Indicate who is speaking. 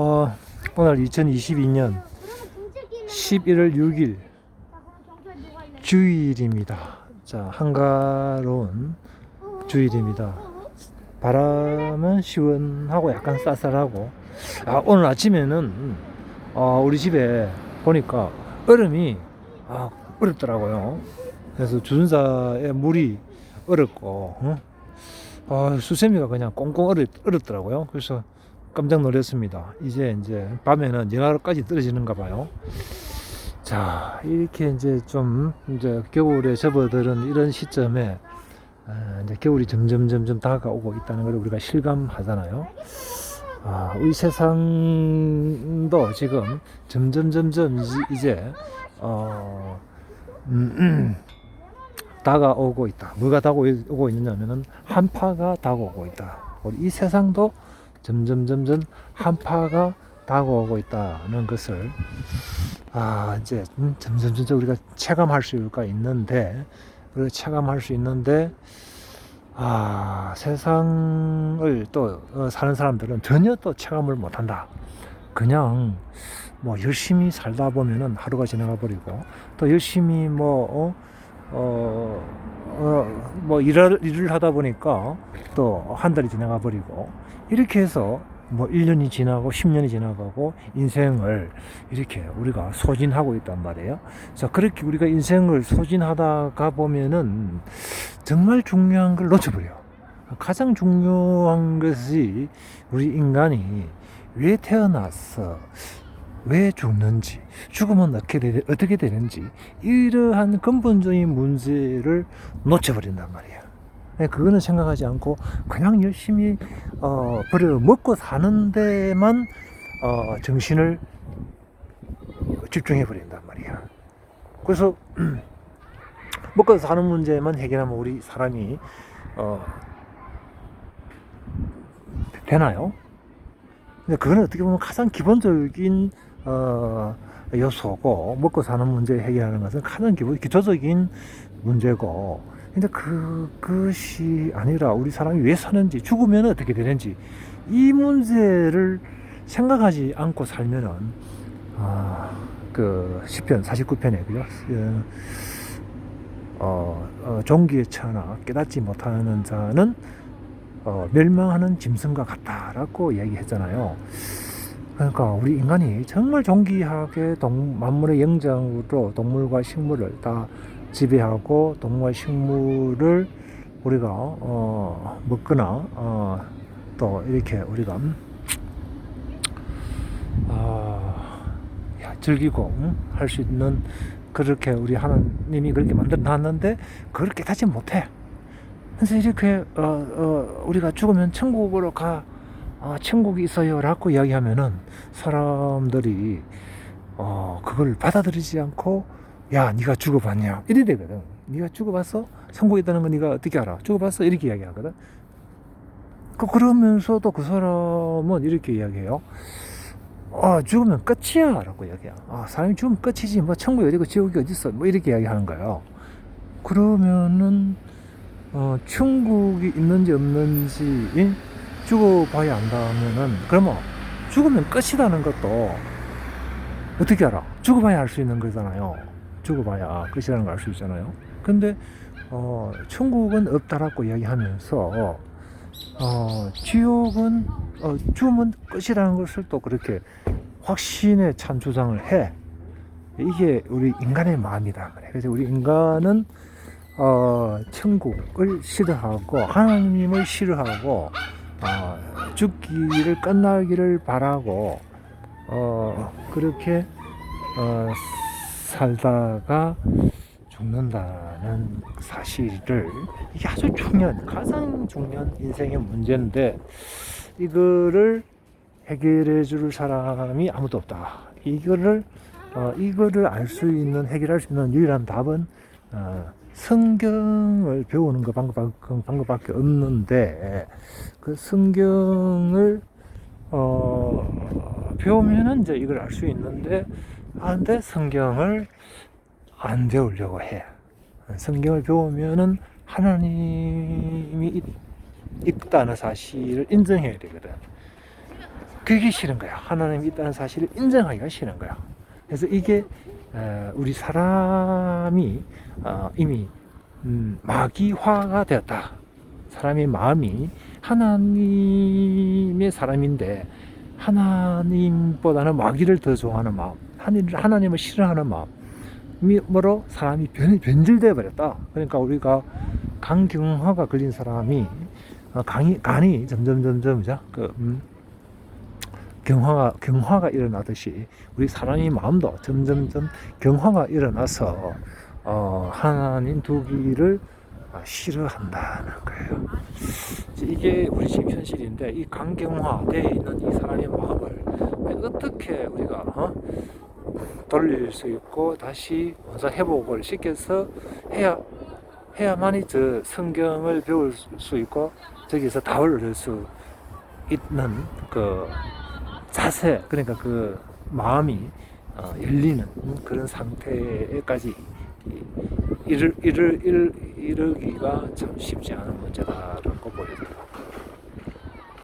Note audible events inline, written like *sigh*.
Speaker 1: 어, 오늘 2022년 11월 6일 주일입니다. 자, 한가로운 주일입니다. 바람은 시원하고 약간 쌀쌀하고 아, 오늘 아침에는 어, 우리 집에 보니까 얼음이 아, 얼었더라고요. 그래서 주전자에 물이 얼었고 어? 아, 수세미가 그냥 꽁꽁 얼었, 얼었더라고요. 그래서 깜짝 놀랐습니다. 이제 이제 밤에는 영하로까지 떨어지는가 봐요. 자, 이렇게 이제 좀 이제 겨울에 접어드는 이런 시점에 아, 이제 겨울이 점점 점점 다가오고 있다는 걸 우리가 실감하잖아요. 아, 우리 세상도 지금 점점 점점 이제 어, 음, 음, 다가오고 있다. 뭐가 다가오고 있느냐면은 한파가 다가오고 있다. 우리 이 세상도 점점 점점 한파가 다가오고 있다는 것을 아 이제 음, 점점 점점 우리가 체감할 수가 있는데 우리가 체감할 수 있는데 아 세상을 또 어, 사는 사람들은 전혀 또 체감을 못한다. 그냥 뭐 열심히 살다 보면은 하루가 지나가 버리고 또 열심히 뭐 어, 어, 뭐 일을, 일을 하다 보니까 또 한 달이 지나가 버리고 이렇게 해서 뭐 1년이 지나고 10년이 지나가고 인생을 이렇게 우리가 소진하고 있단 말이에요. 자, 그렇게 우리가 인생을 소진하다가 보면은 정말 중요한 걸 놓쳐버려. 가장 중요한 것이 우리 인간이 왜 태어났어? 왜 죽는지, 죽으면 어떻게, 되는지, 이러한 근본적인 문제를 놓쳐버린단 말이야. 네, 그거는 생각하지 않고 그냥 열심히 어, 버려 먹고 사는 데만 어, 정신을 집중해 버린단 말이야. 그래서 *clears throat* 먹고 사는 문제만 해결하면 우리 사람이 어, 되나요? 근데 그거는 어떻게 보면 가장 기본적인 어, 요소고 먹고 사는 문제 해결하는 것은 가장 기본 기초적인 문제고 근데 그것이 아니라 우리 사람이 왜 사는지 죽으면 어떻게 되는지 이 문제를 생각하지 않고 살면은 아, 그 시편 49편에 그죠? 어, 어, 종기에 처나 깨닫지 못하는 자는 어, 멸망하는 짐승과 같다라고 얘기했잖아요. 그러니까 우리 인간이 정말 존귀하게 동, 만물의 영장으로 동물과 식물을 다 지배하고 동물과 식물을 우리가 어, 먹거나 어, 또 이렇게 우리가 야, 즐기고 음, 할수 있는 그렇게 우리 하나님이 그렇게 만들어 놨는데 그걸 깨닫지 못해. 그래서 이렇게 어, 어, 우리가 죽으면 천국으로 가 아, 천국이 있어요라고 이야기하면은 사람들이 어, 그걸 받아들이지 않고 야 네가 죽어봤냐 이래 되거든. 네가 죽어봤어? 천국에 있다는 거 네가 어떻게 알아? 죽어봤어? 이렇게 이야기하거든. 그 그러면서도 그 사람은 이렇게 이야기해요. 아 죽으면 끝이야 라고 이야기야. 아 사람이 죽으면 끝이지 뭐 천국이 어디고 지옥이 어디 있어? 뭐 이렇게 이야기하는 거예요. 그러면은 어, 천국이 있는지 없는지 예? 죽어봐야 안다면은 그러면 죽으면 끝이라는 것도 어떻게 알아? 죽어봐야 알 수 있는 거잖아요. 죽어봐야 끝이라는 걸 알 수 있잖아요. 근데 어, 천국은 없다라고 이야기하면서 어, 지옥은 어, 죽으면 끝이라는 것을 또 그렇게 확신에 찬 주장을 해. 이게 우리 인간의 마음이다. 그래서 우리 인간은 어, 천국을 싫어하고 하나님을 싫어하고 어, 죽기를 끝나기를 바라고 어, 그렇게 어, 살다가 죽는다는 사실을 이게 아주 중요한 가장 중요한 인생의 문제인데 이거를 해결해 줄 사람이 아무도 없다. 이거를 어, 이거를 알 수 있는 해결할 수 있는 유일한 답은 어, 성경을 배우는 거 방법, 방법 밖에 없는데 그 성경을 어, 배우면은 이제 이걸 알 수 있는데 안돼 성경을 안 배우려고 해. 성경을 배우면은 하나님이 있, 있다는 사실을 인정해야 되거든. 그게 싫은 거야. 하나님이 있다는 사실을 인정하기가 싫은 거야. 그래서 이게 에, 우리 사람이 어, 이미 음, 마귀화가 되었다. 사람의 마음이 하나님의 사람인데 하나님보다는 마귀를 더 좋아하는 마음, 하나님- 하나님을 싫어하는 마음으로 사람이 변, 변질되어 버렸다. 그러니까 우리가 간경화가 걸린 사람이 어, 간이, 간이 점점 점점 자, 그, 음, 경화가 경화가 일어나듯이 우리 사람의 마음도 점점점 경화가 일어나서 어, 하나님 두기를 아, 싫어한다는 거예요. 이게 우리 지금 현실인데 이 강경화되어 있는 이 사람의 마음을 어떻게 우리가 어? 돌릴 수 있고 다시 원상 회복을 시켜서 해야 해야만이 저 성경을 배울 수 있고 저기서 답을 얻을 수 있는 그 자세 그러니까 그 마음이 어, 열리는 그런 상태까지 이- 이르, 이르, 이르, 이르기가 참 쉽지 않은 문제다라고 보여요.